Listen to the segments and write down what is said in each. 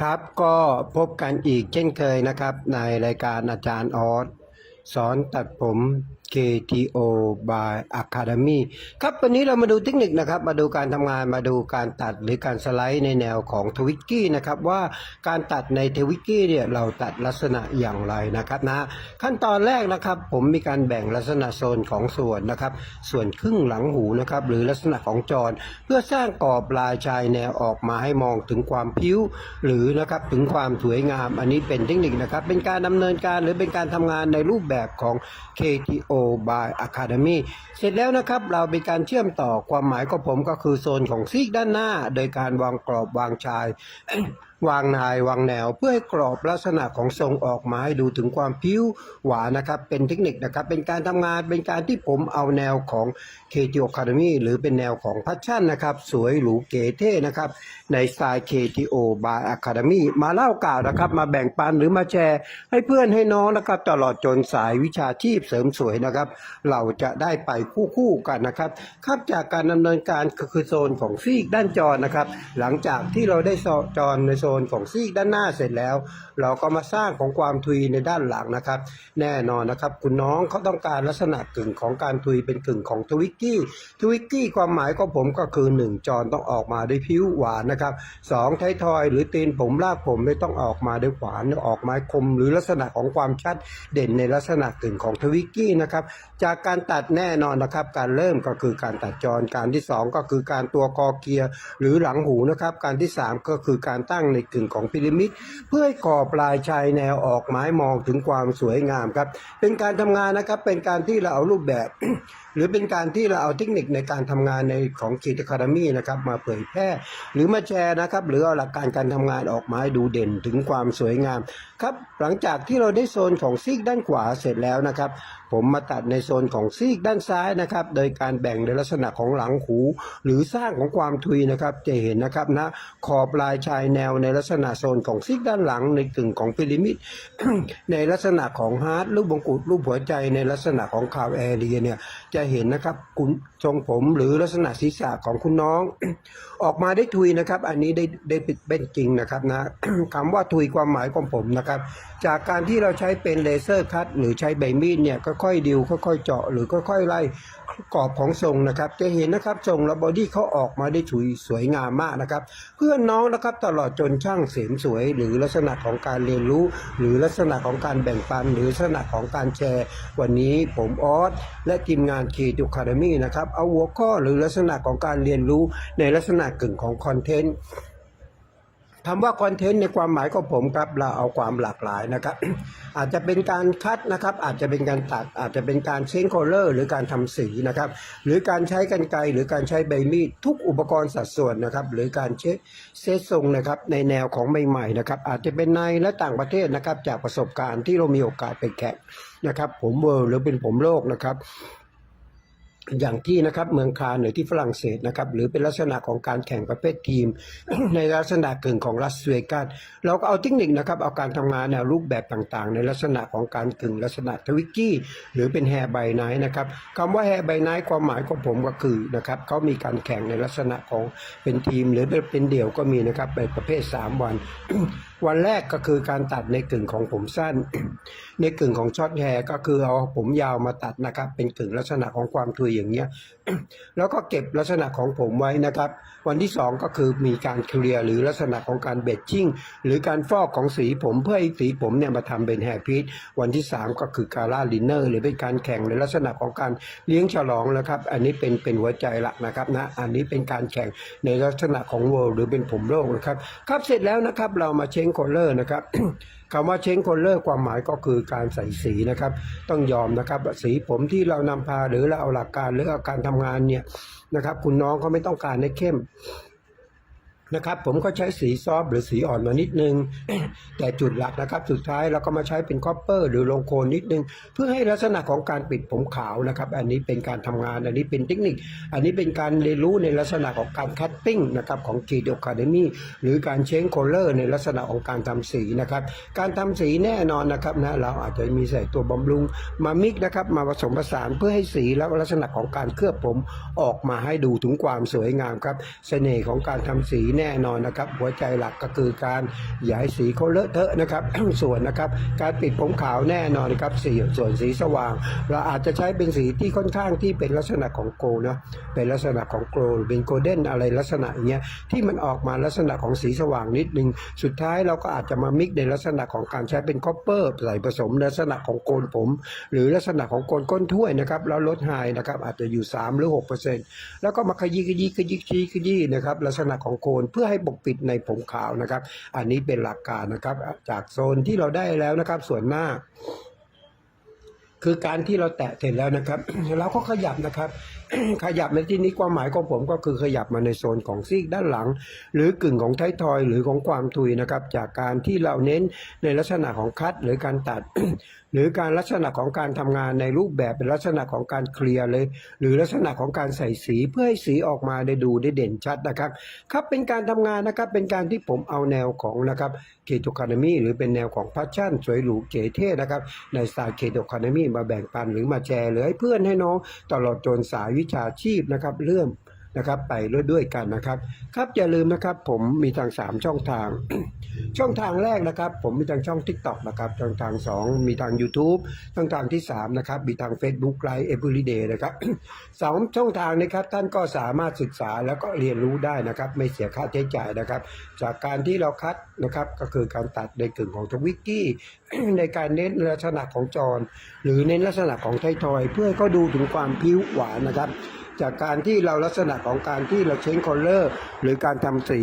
ครับก็พบกันอีกเช่นเคยนะครับ ในรายการอาจารย์ออสสอนตัดผม KTO by Academy ครับวันนี้เรามาดูเทคนิคนะครับ มาดูการทำงานมาดูการตัดหรือการสไลด์ในแนวของทวิกกี้นะครับว่าการตัดในทวิกกี้เนี่ยเราตัดลักษณะอย่างไรนะครับนะขั้นตอนแรกนะครับ ผมมีการแบ่งลักษณะโซนของส่วนนะครับ ส่วนครึ่งหลังหูนะครับหรือลักษณะของจร เพื่อสร้างกรอบลายชายแนวออกมาให้มองถึงความพิ้วหรือนะครับถึงความสวยงาม อันนี้เป็นเทคนิคนะครับเป็นการดำเนินการหรือเป็นการทำงานในรูปแบบของ KTO by Academy เสร็จแล้วนะครับ เราเป็นการเชื่อมต่อความหมายของผมก็คือโซนของซีกด้านหน้า โดยการวางกรอบวางชาย วางนายวางแนว เพื่อให้กรอบลักษณะของทรงออกมาให้ดูถึงความพิ้วหวานนะครับ เป็นเทคนิคนะครับ เป็นการทำงานเป็นการที่ผมเอาแนวของ KTO Academy หรือเป็นแนวของพัชชั่นนะครับ สวยหรูเก๋เท่นะครับ ในสไตล์ KTO by Academy มาเล่ากล่าวนะครับ มาแบ่งปันหรือมาแชร์ ให้เพื่อนให้น้องนะครับ ตลอดจนสายวิชาชีพเสริมสวยนะครับ เราจะได้ไปคู่ๆกันนะครับครับจากการดำเนินการคือโซนของซีกด้านจอนะครับ หลังจากที่เราได้จอในโซนนของซีกด้านหน้าเสร็จแล้ว เราก็มาสร้างของความทุยในด้านหลังนะครับ แน่นอนนะครับคุณน้องเขาต้องการลักษณะกึ่งของการทุยเป็นกึ่งของทวิกกี้ทวิกกี้ความหมายของผมก็คือ 1 จอนต้องออกมาด้วยผิวหวานนะครับสองไททอยหรือตีนผมรากผมไม่ต้องออกมาด้วยขวานออกมาคม หรือลักษณะของความชัดเด่นในลักษณะกึ่งของทวิกกี้นะครับจากการตัดแน่นอนนะครับ การเริ่มก็คือการตัดจรการที่ 2 ก็คือการตัวคอเกียร์หรือหลังหูนะครับ การที่ 3 ก็คือการตั้งในกึ่งของพีระมิดเพื่อให้ก่อปลายชายแนวออกไม้มองถึงความสวยงามครับ เป็นการทำงานนะครับเป็นการที่เราเอารูปแบบ หรือเป็นการที่เราเอาเทคนิคในการทำงานในของกีตคาดมี่นะครับมาเผยแพร่ หรือมาแชร์นะครับ หรือเอาหลักการการทำงานออกมาให้ดูเด่นถึงความสวยงามครับหลังจากที่เราได้โซนของซีกด้านขวาเสร็จแล้วนะครับ ผมมาตัดในโซนของซีกด้านซ้ายนะครับ โดยการแบ่งในลักษณะของหลังหู หรือสร้างของความทุยนะครับ จะเห็นนะครับนะขอบลายชายแนวในลักษณะโซนของซีกด้านหลังในกึ่งของพีระมิดในลักษณะของฮาร์ดรูปบงกุฎรูปหัวใจในลักษณะของคาวแอเรียเนี่ยจะเห็นนะครับคุณทรงผมหรือลักษณะศีรษะของคุณน้อง ออกมาได้ทุยนะครับ อันนี้ได้ได้เป็นจริงนะครับนะคำว่าทุยความหมายของผมนะครับ จากการที่เราใช้เป็นเลเซอร์คัตหรือใช้ใบมีดเนี่ยก็ค่อยๆดิวค่อยๆเจาะหรือค่อยๆไล่กรอบของทรงนะครับ จะเห็นนะครับทรงและบอดี้เขาออกมาได้ถุยสวยงามมากนะครับ เพื่อนน้องนะครับตลอดจนช่างเสริมสวย หรือลักษณะของการเรียนรู้ หรือลักษณะของการแบ่งปัน หรือลักษณะของการแชร์ วันนี้ผมออสและทีมงานคีตุคาเดมี่นะครับเอาหัวข้อหรือลักษณะของการเรียนรู้ในลักษณะกึ่งของคอนเทนต์ คำว่าคอนเทนต์ในความหมายของผมครับเราเอาความหลากหลายนะครับ อาจจะเป็นการคัดนะครับ อาจจะเป็นการตัดอาจจะเป็นการเชนโคลเลอร์หรือการทำสีนะครับ หรือการใช้กันไกรหรือการใช้ใบมีดทุกอุปกรณ์สัดส่วนนะครับ หรือการเช็คเซตทรงนะครับในแนวของใหม่ๆนะครับ อาจจะเป็นในและต่างประเทศนะครับ จากประสบการณ์ที่เรามีโอกาสไปแข่งนะครับ ผมเวิร์หรือเป็นผมโลกนะครับ อย่างที่นะครับเมืองคานหรือที่ฝรั่งเศสนะครับหรือเป็นลักษณะของการแข่งประเภททีม ในลักษณะกึ่งของรัสเวกัสเราก็เอาเทคนิคนะครับเอาการทำงานแนวรูปแบบต่างๆ ในลักษณะของการกึ่งลักษณะทวิกกี้หรือเป็นแฮร์ไบไนท์นะครับคำว่าแฮร์ไบไนท์ความหมายของผมก็คือนะครับเขามีการแข่งในลักษณะของเป็นทีม หรือเป็นเดี่ยวก็มีนะครับในประเภท 3 วัน วันแรกก็คือการตัดในกึ่งของผมสั้น ในกึ่งของช็อตแฮร์ก็คือเอาผมยาวมาตัดนะครับ เป็นกึ่งลักษณะของความทุยอย่างเงี้ย แล้วก็เก็บลักษณะของผมไว้นะครับ วันที่ 2 ก็คือมีการเคลียร์หรือลักษณะของการเบดชิ่ง หรือการฟอกของสีผมเพื่อให้สีผมเนี่ยมาทำเป็นแฮร์พีทวันที่ 3 ก็คือการ่าลินเนอร์หรือเป็นการแข่งในลักษณะของการเลี้ยงฉลองนะครับ อันนี้เป็นเป็นหัวใจหลักนะครับนะอันนี้เป็นการแข่งในลักษณะของเวิลด์หรือเป็นผมโลกนะครับครับเสร็จแล้วนะครับเรามาเช้งโคลเลอร์นะครับ คำว่าเช้งคนเลิกความหมายก็คือการใส่สีนะครับ ต้องยอมนะครับสีผมที่เรานำพาหรือเราเอาหลักการหรือเอาการทำงานเนี่ยนะครับ คุณน้องเขาไม่ต้องการให้เข้ม นะครับ ผมก็ใช้สีซอฟหรือสีอ่อนมานิดนึง แต่จุดหลักนะครับ สุดท้ายเราก็มาใช้เป็นคอปเปอร์หรือลงโคนนิดนึง เพื่อให้ลักษณะของการปิดผมขาวนะครับ อันนี้เป็นการทำงาน อันนี้เป็นเทคนิค อันนี้เป็นการเรียนรู้ในลักษณะของการคัตติ้งนะครับของ g ีด a คาเดมี่หรือการเชนโคลเลอร์ในลักษณะของการทำสีนะครับ การทำสีแน่นอนนะครับนะเราอาจจะมีใส่ตัวบำรุงมามิกนะครับมาผสมผสานเพื่อให้สีและลักษณะของการเคลือบผมออกมาให้ดูถึงความสวยงามครับเสน่ห์ของการทำสีแน่นอนนะครับ หัวใจหลักก็คือการอย่าให้สีเขาเลอะเทอะนะครับ ส่วนนะครับการปิดผมขาวแน่นอนนะครับสีส่วนสีสว่าง เราอาจจะใช้เป็นสีที่ค่อนข้างที่เป็นลักษณะของโกลนะเป็นลักษณะของโกลเป็นโกลเด้นอะไรลักษณะอย่างเงี้ยที่มันออกมาลักษณะของสีสว่างนิดนึงสุดท้ายเราก็อาจจะมามิกในลักษณะของการใช้เป็นคอปเปอร์ใส่ผสมลักษณะของโกนผม หรือลักษณะของโกนก้นถ้วยนะครับแล้วลดไฮนะครับอาจจะอยู่ 3 หรือ 6%แล้วก็มาขยี้ขยี้ขยี้ขยี้ขยี้นะครับลักษณะของโกนเพื่อให้ปกปิดในผมขาวนะครับ อันนี้เป็นหลักการนะครับ จากโซนที่เราได้แล้วนะครับ ส่วนหน้า คือการที่เราแตะเสร็จแล้วนะครับ เราก็ขยับนะครับ ขยับในที่นี้ความหมายของผมก็คือขยับมาในโซนของซีกด้านหลัง หรือกึ่งของท้ายทอยหรือของความทุยนะครับ จากการที่เราเน้นในลักษณะของคัดหรือการตัด หรือการลักษณะของการทำงานในรูปแบบเป็นลักษณะของการเคลียร์เลย หรือลักษณะของการใส่สีเพื่อให้สีออกมาได้ดูได้เด่นชัดนะครับครับเป็นการทำงานนะครับเป็นการที่ผมเอาแนวของนะครับเคโตคานามีหรือเป็นแนวของพัชชั่นสวยหรูเก๋เท่นะครับในสไตล์เคโตคานามีมาแบ่งปันหรือมาแชร์หรือให้เพื่อนให้น้องตลอดจนสายวิชาชีพนะครับ เริ่ม นะครับ ไปด้วยกันนะครับ ครับอย่าลืมนะครับ ผมมีทาง 3 ช่องทาง ช่องทางแรกนะครับ ผมมีทางช่อง TikTok นะครับช่องทาง 2 มีทาง YouTube ช่องทางที่ 3 นะครับ มีทาง Facebook Live Everyday นะครับสองช่องทางนะครับท่านก็สามารถศึกษาแล้วก็เรียนรู้ได้นะครับ ไม่เสียค่าใช้จ่ายนะครับ จากการที่เราคัดนะครับก็คือการตัดในกึ่งของทวิกกี้ในการเน้นลักษณะของจร หรือเน้นลักษณะของไททอย เพื่อให้เขาดูถึงความผิวหวานนะครับ จากการที่เราลักษณะของการที่เราเช้งคอลเลอร์ หรือการทำสี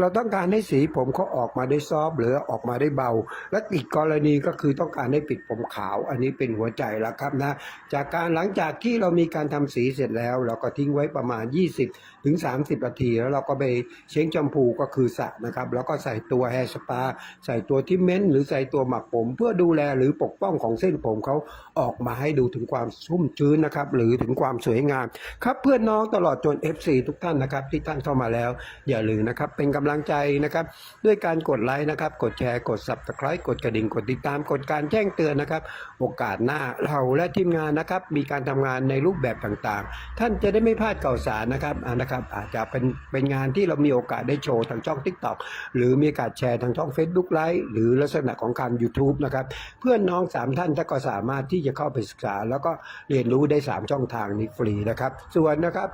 เราต้องการให้สีผมเขาออกมาได้ซอฟหรือออกมาได้เบา และอีกกรณีก็คือต้องการให้ปิดผมขาว อันนี้เป็นหัวใจแล้วครับนะ จากการหลังจากที่เรามีการทำสีเสร็จแล้ว เราก็ทิ้งไว้ประมาณ 20 ถึง 30 นาที แล้วเราก็ไปเช้งแชมพูก็คือสระนะครับ แล้วก็ใส่ตัวแฮร์สปา ใส่ตัวทิมเมนต์หรือใส่ตัวหมักผม เพื่อดูแลหรือปกป้องของเส้นผมเขาออกมาให้ดูถึงความชุ่มชื้นนะครับหรือถึงความสวยงามครับเพื่อนน้องตลอดจน FC ทุกท่านนะครับที่ท่านเข้ามาแล้ว อย่าลืมนะครับเป็นกำลังใจนะครับด้วยการกดไลค์นะครับกดแชร์กด subscribe กดกระดิ่งกดติดตามกดการแจ้งเตือนนะครับ โอกาสหน้าเราและทีมงานนะครับมีการทำงานในรูปแบบต่างๆ ท่านจะได้ไม่พลาดข่าวสารนะครับอ่านะครับอาจจะเป็นเป็นงานที่เรามีโอกาสได้โชว์ทางช่อง TikTok หรือมีกาสแชร์ทางช่อง Facebook ไลฟ์หรือลักษณะของการ YouTube นะครับเพื่อนน้องสามท่านก็สามารถที่จะเข้าไปศึกษา แล้วก็เรียนรู้ได้ 3 ช่องทางนี้ฟรีนะครับส่วนนะครับ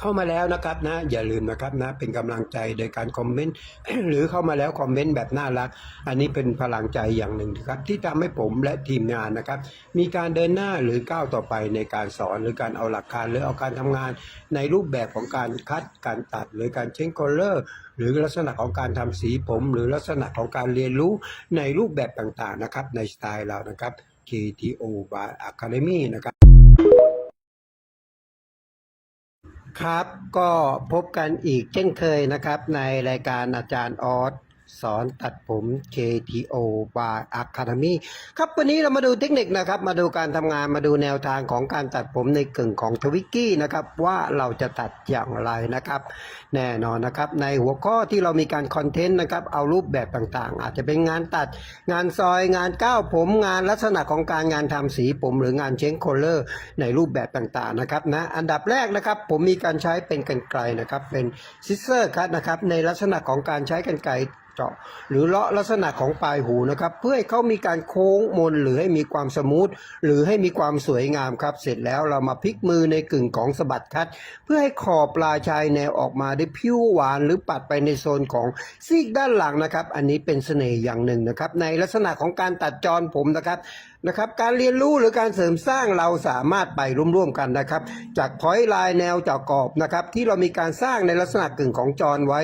เข้ามาแล้วนะครับนะ อย่าลืมนะครับนะ เป็นกำลังใจโดยการคอมเมนต์หรือเข้ามาแล้วคอมเมนต์แบบน่ารัก อันนี้เป็นพลังใจอย่างหนึ่งนะครับ ที่ทำให้ผมและทีมงานนะครับ มีการเดินหน้าหรือก้าวต่อไปในการสอนหรือการเอาหลักการหรือเอาการทำงาน ในรูปแบบของการคัดการตัด หรือการเช็งคอลเลอร์หรือลักษณะของการทำสีผม หรือลักษณะของการเรียนรู้ในรูปแบบต่างๆนะครับ ในสไตล์เรานะครับ KTO by Academy นะครับ ครับก็พบกันอีกเช่นเคยนะครับในรายการอาจารย์ออส สอนตัดผม KTO by Academy ครับวันนี้เรามาดูเทคนิคนะครับ มาดูการทำงานมาดูแนวทางของการตัดผมในกึ่งของทวิกกี้นะครับ ว่าเราจะตัดอย่างไรนะครับ แน่นอนนะครับ ในหัวข้อที่เรามีการคอนเทนต์นะครับ เอารูปแบบต่างๆ อาจจะเป็นงานตัดงานซอยงานก้าวผมงานลักษณะของการงานทำสีผมหรืองานเช้งโคลเลอร์ในรูปแบบต่างๆนะครับนะอันดับแรกนะครับ ผมมีการใช้เป็นกันไกลนะครับ เป็นซิสเซอร์คัตนะครับในลักษณะของการใช้กันไกร เจาะ หรือเลาะลักษณะของปลายหูนะครับ เพื่อให้เขามีการโค้งมนหรือให้มีความสมูทหรือให้มีความสวยงามครับ เสร็จแล้วเรามาพลิกมือในกึ่งของสะบัดคัด เพื่อให้ขอบปลายชายแนวออกมาได้ผิวหวานหรือปัดไปในโซนของซีกด้านหลังนะครับ อันนี้เป็นเสน่ห์อย่างหนึ่งนะครับ ในลักษณะของการตัดจรผมนะครับ นะครับการเรียนรู้หรือการเสริมสร้างเราสามารถไปร่วมๆกันนะครับ จากพอยต์ไลน์แนวจากกรอบนะครับที่เรามีการสร้างในลักษณะกึ่งของจรไว้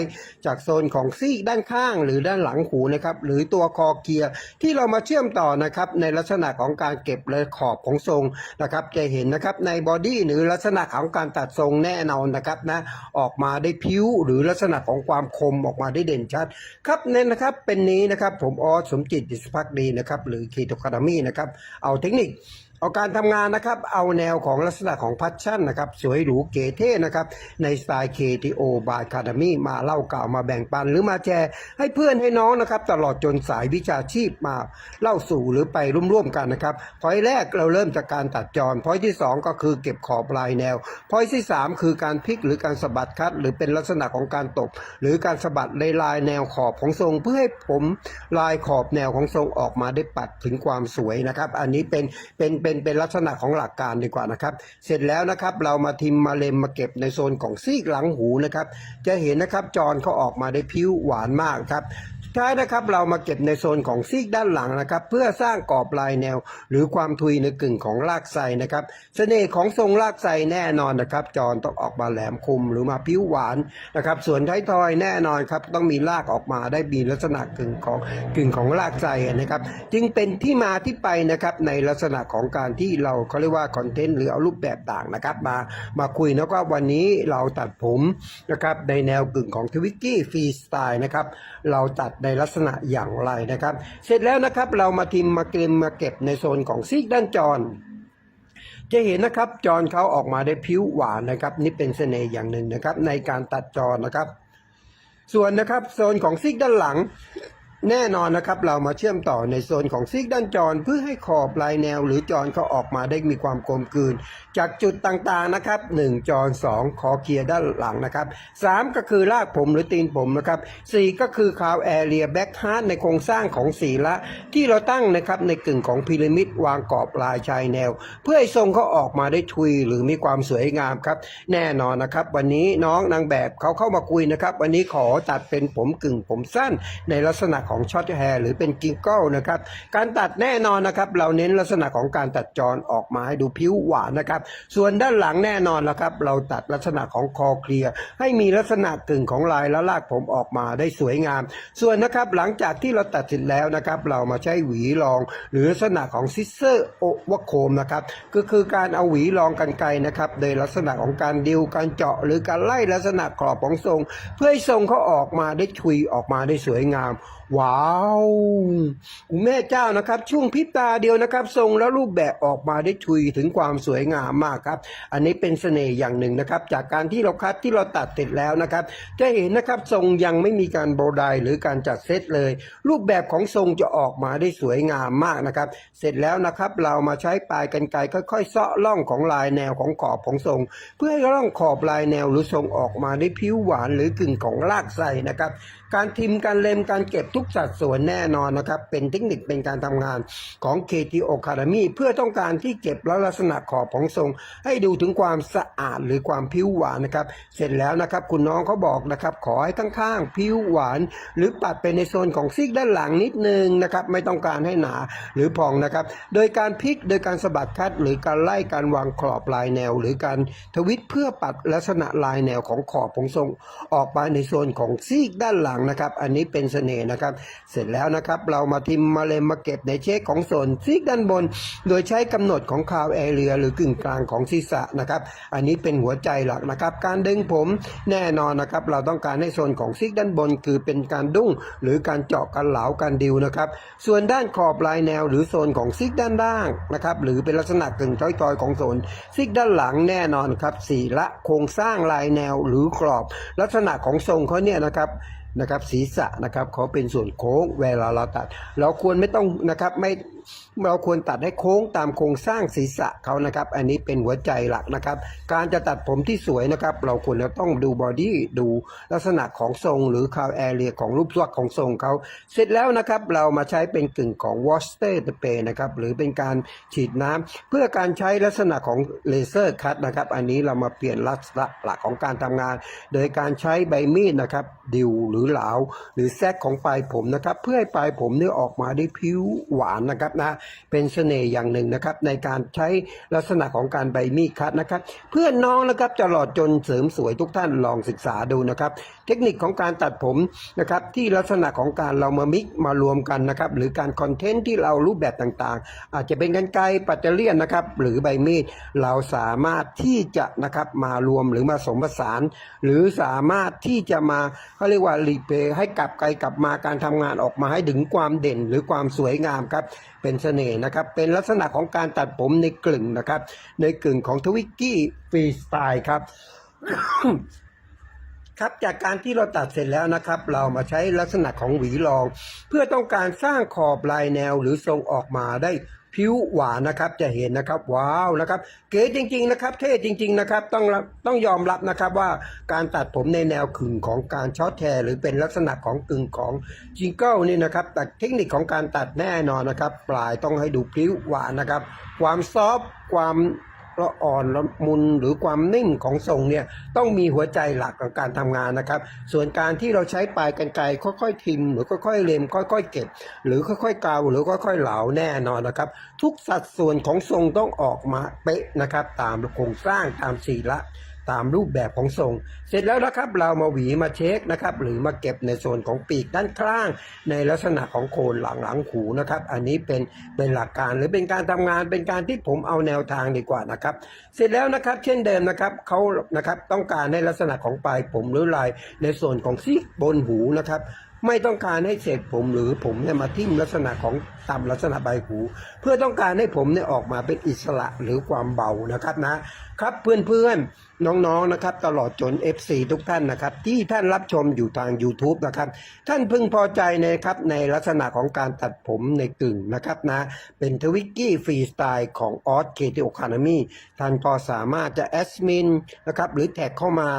จากโซนของซีกด้านข้าง หรือด้านหลังหูนะครับหรือตัวคอเกียร์ที่เรามาเชื่อมต่อนะครับในลักษณะของการเก็บและขอบของทรงนะครับจะเห็นนะครับในบอดี้หรือลักษณะของการตัดทรงแน่นอนนะครับนะออกมาได้ผิวหรือลักษณะของความคมออกมาได้เด่นชัดครับเน้นนะครับเป็นนี้นะครับผมออสสมจิตดิสพักดีนะครับหรือคีโตคาดามีนะครับเอาเทคนิค เอาการทำงานนะครับ เอาแนวของลักษณะของพัชชั่นนะครับ สวยหรูเก๋เท่นะครับ ในสไตล์ KTO by Academy มาเล่าเก่าวมาแบ่งปัน หรือมาแชร์ให้เพื่อนให้น้องนะครับ ตลอดจนสายวิชาชีพมาเล่าสู่หรือไปร่วมๆกันนะครับพอยแรกเราเริ่มจากการตัดจรพอยที่ 2 ก็คือเก็บขอบลายแนวพอยที่ 3 คือการพลิกหรือการสะบัดคัด หรือเป็นลักษณะของการตบหรือการสะบัดในลายแนวขอบของทรง เพื่อให้ผมลายขอบแนวของทรงออกมาได้ปัดถึงความสวยนะครับ อันนี้เป็นเป็นเป็นเป็นลักษณะของหลักการดีกว่านะครับ เสร็จแล้วนะครับเรามาทิมมาเลมมาเก็บในโซนของซีกหลังหูนะครับ จะเห็นนะครับจอนเขาออกมาได้ผิวหวานมากครับ ท้ายนะครับเรามาเก็บในโซนของซีกด้านหลังนะครับ เพื่อสร้างกรอบลายแนว หรือความทุยในกึ่งของรากไทรนะครับเสน่ห์ของทรงรากไทรแน่นอนนะครับ จอนต้องออกมาแหลมคมหรือมาผิวหวานนะครับ ส่วนท้ายทอยแน่นอนครับต้องมีรากออกมาได้มีลักษณะกึ่งของกึ่งของรากไทรนะครับ จึงเป็นที่มาที่ไปนะครับในลักษณะของการที่เราเขาเรียกว่าคอนเทนต์หรือเอารูปแบบต่างนะครับ มามาคุยนะว่าวันนี้เราตัดผมนะครับในแนวกึ่งของทวิกกี้ฟรีสไตล์นะครับเราตัดในลักษณะอย่างไรนะครับ เสร็จแล้วนะครับเรามาทิมมาเกลมมาเก็บในโซนของซีกด้านจรจะเห็นนะครับจรเขาออกมาได้ผิวหวานนะครับ นี่เป็นเสน่ห์อย่างหนึ่งนะครับ ในการตัดจอนะครับ ส่วนนะครับโซนของซีกด้านหลัง แน่นอนนะครับเรามาเชื่อมต่อในโซนของซีกด้านจรเพื่อให้ขอบลายแนวหรือจรเขาออกมาได้มีความกลมกลืน จากจุดต่างๆนะครับ 1 จร2คอเคลียร์ด้านหลังนะครับ 3 ก็คือรากผมหรือตีนผมนะครับ4ก็คือคาวแอเรียแบ็กฮาร์ดในโครงสร้างของสีละ ที่เราตั้งนะครับในกึ่งของพีระมิดวางกรอบลายชายแนว เพื่อให้ทรงเขาออกมาได้ทุยหรือมีความสวยงามครับ แน่นอนนะครับ วันนี้น้องนางแบบเขาเข้ามาคุยนะครับ วันนี้ขอตัดเป็นผมกึ่งผมสั้นในลักษณะของช็อตแฮร์หรือเป็นกิงเกิลนะครับการตัดแน่นอนนะครับเราเน้นลักษณะของการตัดจรออกมาให้ดูผิวหวานนะครับส่วนด้านหลังแน่นอนแล้วครับเราตัดลักษณะของคอเคลียร์ให้มีลักษณะกึ่งของลายและลากผมออกมาได้สวยงาม ส่วนนะครับหลังจากที่เราตัดเสร็จแล้วนะครับเรามาใช้หวีรอง หรือลักษณะของซิสเซอร์โอวโคมนะครับก็คือการเอาหวีรองกันไกรนะครับโดยลักษณะของการดิวการเจาะ หรือการไล่ลักษณะกรอบของทรง เพื่อให้ทรงเขาออกมาได้ชุยออกมาได้สวยงามว้าวคุณแม่เจ้านะครับ ช่วงพิบตาเดียวนะครับ ทรงแล้วรูปแบบออกมาได้ชุยถึงความสวยงามมากครับ อันนี้เป็นเสน่ห์อย่างหนึ่งนะครับ จากการที่เราคัดที่เราตัดเสร็จแล้วนะครับ จะเห็นนะครับทรงยังไม่มีการโบดายหรือการจัดเซตเลย รูปแบบของทรงจะออกมาได้สวยงามมากนะครับ เสร็จแล้วนะครับเรามาใช้ปลายกันไกรค่อยๆเซาะล่องของลายแนวของขอบของทรง เพื่อให้ร่องขอบลายแนวหรือทรงออกมาได้ผิวหวานหรือกึ่งของรากไทรนะครับการทิมการเล็มการเก็บทุกสัดส่วนแน่นอนนะครับ เป็นเทคนิคเป็นการทำงานของ KTO Academy เพื่อต้องการที่เก็บและลักษณะขอบของทรง ให้ดูถึงความสะอาดหรือความผิวหวานนะครับ เสร็จแล้วนะครับคุณน้องเขาบอกนะครับ ขอให้ข้างๆผิวหวาน หรือปัดไปในโซนของซีกด้านหลังนิดนึงนะครับ ไม่ต้องการให้หนาหรือพองนะครับ โดยการพลิกโดยการสะบัดคัด หรือการไล่การวางขอบลายแนว หรือการทวิตเพื่อปัดลักษณะลายแนวของขอบของทรง ออกมาในโซนของซีกด้านหลังนะครับ อันนี้เป็นเสน่ห์นะครับ เสร็จแล้วนะครับเรามาทิมมาเลมมาเก็บในเช็คของโซนซีกด้านบน โดยใช้กำหนดของคาวแอเรียหรือกึ่งกลางของศีรษะนะครับ อันนี้เป็นหัวใจหลักนะครับ การดึงผมแน่นอนนะครับ เราต้องการให้โซนของซีกด้านบน คือเป็นการดุ้ง หรือการเจาะการเหลาการดิวนะครับ ส่วนด้านขอบลายแนวหรือโซนของซีกด้านล่างนะครับ หรือเป็นลักษณะกึ่งท้อยๆของโซนซีกด้านหลังแน่นอนครับสีละโครงสร้างลายแนวหรือกรอบ ลักษณะของทรงเขาเนี่ยนะครับ นะครับศีรษะนะครับเขาเป็นส่วนโค้งเวลาเราตัด เราควรไม่ต้องนะครับไม่ เราควรตัดให้โค้งตามโครงสร้างศีรษะเขานะครับ อันนี้เป็นหัวใจหลักนะครับ การจะตัดผมที่สวยนะครับ เราควรจะต้องดูบอดี้ดูลักษณะของทรง หรือคาวแอเรียของรูปลักษณ์ของทรงเขา เสร็จแล้วนะครับ เรามาใช้เป็นกึ่งของวอชเตอร์เปนะครับหรือเป็นการฉีดน้ำเพื่อการใช้ลักษณะของเลเซอร์คัตนะครับ อันนี้เรามาเปลี่ยนลักษณะหลักของการทำงาน โดยการใช้ใบมีดนะครับ ดิวหรือเหลา หรือแซกของปลายผมนะครับ เพื่อให้ปลายผมเนี่ยออกมาได้ผิวหวานนะครับนะเป็นเสน่ห์อย่างหนึ่งนะครับ ในการใช้ลักษณะของการใบมีดคัดนะครับ เพื่อนน้องนะครับจะหลอดจนเสริมสวยทุกท่านลองศึกษาดูนะครับ เทคนิคของการตัดผมนะครับที่ลักษณะของการเรามามิกมารวมกันนะครับหรือการคอนเทนต์ที่เรารูปแบบต่างๆ อาจจะเป็นกันไกรปัตเตอร์เลียนนะครับหรือใบมีดเราสามารถที่จะนะครับมารวมหรือมาสมผสาน หรือสามารถที่จะมาเขาเรียกว่ารีเพย์ให้กลับไกลกลับมาการทำงานออกมาให้ถึงความเด่นหรือความสวยงามครับเป็นเสน่ห์นะครับเป็นลักษณะของการตัดผมในกลึงนะครับในกลึงของทวิกกี้ฟรีสไตล์ครับ ครับจากการที่เราตัดเสร็จแล้วนะครับ เรามาใช้ลักษณะของหวีรอง เพื่อต้องการสร้างขอบลายแนวหรือทรงออกมาได้ผิวหวานนะครับจะเห็นนะครับว้าวนะครับเก๋จริง ๆนะครับ เท่จริง ๆนะครับ ต้องต้องยอมรับนะครับว่าการตัดผมในแนวขึงของการช็อตแทร์หรือเป็นลักษณะของกึ่งของจิงเกิลนี่นะครับแต่เทคนิคของการตัดแน่นอนนะครับ ปลายต้องให้ดูผิวหวานนะครับ ความซอฟความ ละอ่อนละมุนหรือความนิ่มของทรงเนี่ยต้องมีหัวใจหลักของการทำงานนะครับ ส่วนการที่เราใช้ปลายกันไกรค่อยๆทิมหรือค่อยๆเล็มค่อยๆเก็บ หรือค่อยๆเกาหรือค่อยๆเหลาแน่นอนนะครับ ทุกสัดส่วนของทรงต้องออกมาเป๊ะนะครับ ตามโครงสร้างตามสีละ ตามรูปแบบของทรง เสร็จแล้วนะครับเรามาหวีมาเช็คนะครับหรือมาเก็บในส่วนของปีกด้านข้าง ในลักษณะของโคนหลังหลังหูนะครับ อันนี้เป็นเป็นหลักการหรือเป็นการทำงานเป็นการที่ผมเอาแนวทางดีกว่านะครับ เสร็จแล้วนะครับ เช่นเดิมนะครับเขานะครับต้องการในลักษณะของปลายผมหรือลายในส่วนของซีกบนหูนะครับไม่ต้องการให้เศษผมหรือผมเนี่ยมาทิ่มลักษณะของต่ำลักษณะใบหู เพื่อต้องการให้ผมเนี่ยออกมาเป็นอิสระหรือความเบานะครับนะ ครับเพื่อนๆน้องๆนะครับตลอดจน FC ทุกท่านนะครับ ที่ท่านรับชมอยู่ทาง YouTube นะครับ ท่านพึงพอใจนะครับในลักษณะของการตัดผมในกึ่งนะครับนะ เป็นทวิกกี้ฟรีสไตล์ของออสเคติโอคานามีท่านก็สามารถจะแอดมินนะครับหรือแท็กเข้ามา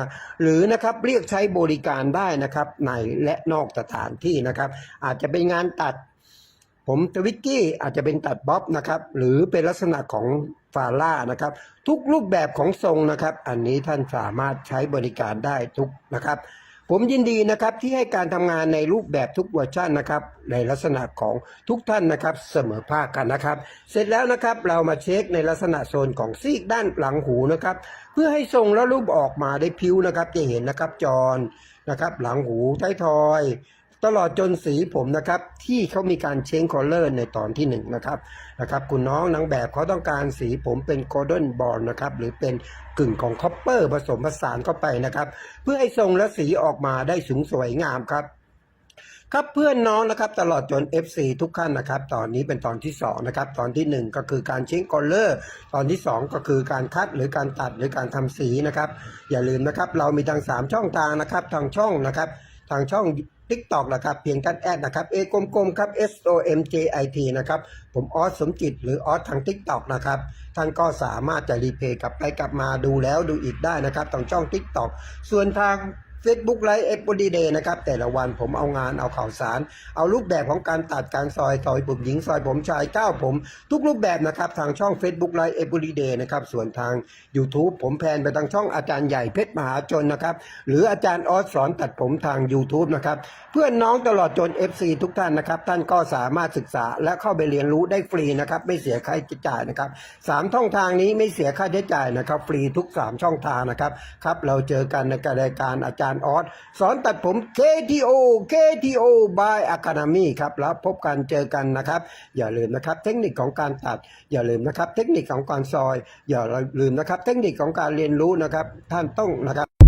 หรือนะครับเรียกใช้บริการได้นะครับในและนอกสถานที่นะครับ อาจจะเป็นงานตัดผมทวิกกี้อาจจะเป็นตัดบ๊อบนะครับหรือเป็นลักษณะของ ฟาร่านะครับ ทุกรูปแบบของทรงนะครับ อันนี้ท่านสามารถใช้บริการได้ทุกนะครับ ผมยินดีนะครับที่ให้การทำงานในรูปแบบทุกเวอร์ชันนะครับ ในลักษณะของทุกท่านนะครับ เสมอภาคกันนะครับ เสร็จแล้วนะครับเรามาเช็คในลักษณะโซนของซีกด้านหลังหูนะครับ เพื่อให้ทรงและรูปออกมาได้ผิวนะครับ จะเห็นนะครับจรนะครับ หลังหูท้ายทอย ตลอดจนสีผมนะครับที่เขามีการเช้งคอลเลอร์ในตอนที่หนึ่งนะครับนะครับคุณน้องนางแบบเขาต้องการสีผมเป็นโกลเด้นบอลนะครับหรือเป็นกึ่งของคอปเปอร์ผสมผสานเข้าไปนะครับ เพื่อให้ทรงและสีออกมาได้สูงสวยงามครับครับเพื่อนน้องนะครับตลอดจน FC ทุกท่านนะครับ ตอนนี้เป็นตอนที่2นะครับตอนทีหนึ่1 ก็คือการเช็งคอลเลอร์ ตอนที่ 2 ก็คือการคัดหรือการตัดหรือการทำสีนะครับ อย่าลืมนะครับ เรามีทาง 3 ช่องทางนะครับทางช่องนะครับ ทางช่อง t ิ k t o k นะครับเพียงท่านแอดนะครับเอกลมๆครับ S O M J I T นะครับผมออสสมจิตหรือออสทาง t ิ k t o k นะครับท่านก็สามารถจะรีเพย์กลับไปกลับมาดูแล้วดูอีกได้นะครับทางช่อง t ิ k t o k ส่วนทาง Facebook ไลฟ์เอ r y d a y นะครับ แต่ละวันผมเอางานเอาข่าวสาร เอารูปแบบของการตัดการซอยซอยผมหญิงซอยผมชายก้าวผม ทุกรูปแบบนะครับ ทางช่อง Facebook ไลฟ์เอ r y d a y นะครับ ส่วนทาง YouTube ผมแพนไปทางช่องอาจารย์ใหญ่เพชรมหาชนนะครับ หรืออาจารย์ออสสอนตัดผมทาง YouTube นะครับ เพื่อนน้องตลอดจน FC ทุกท่านนะครับ ท่านก็สามารถศึกษาและเข้าไปเรียนรู้ได้ฟรีนะครับไม่เสียค่าใช้จ่ายนะครับสามช่องทางนี้ไม่เสียค่าใช้จ่ายนะครับ ฟรีทุก 3 ช่องทางนะครับครับเราเจอกันในรายการอาจารารย์ออสสอนตัดผม KTO KTO by Academy ครับ แล้วพบกันเจอกันนะครับ อย่าลืมนะครับ เทคนิคของการตัด อย่าลืมนะครับ เทคนิคของการซอย อย่าลืมนะครับ เทคนิคของการเรียนรู้นะครับ ท่านต้องนะครับ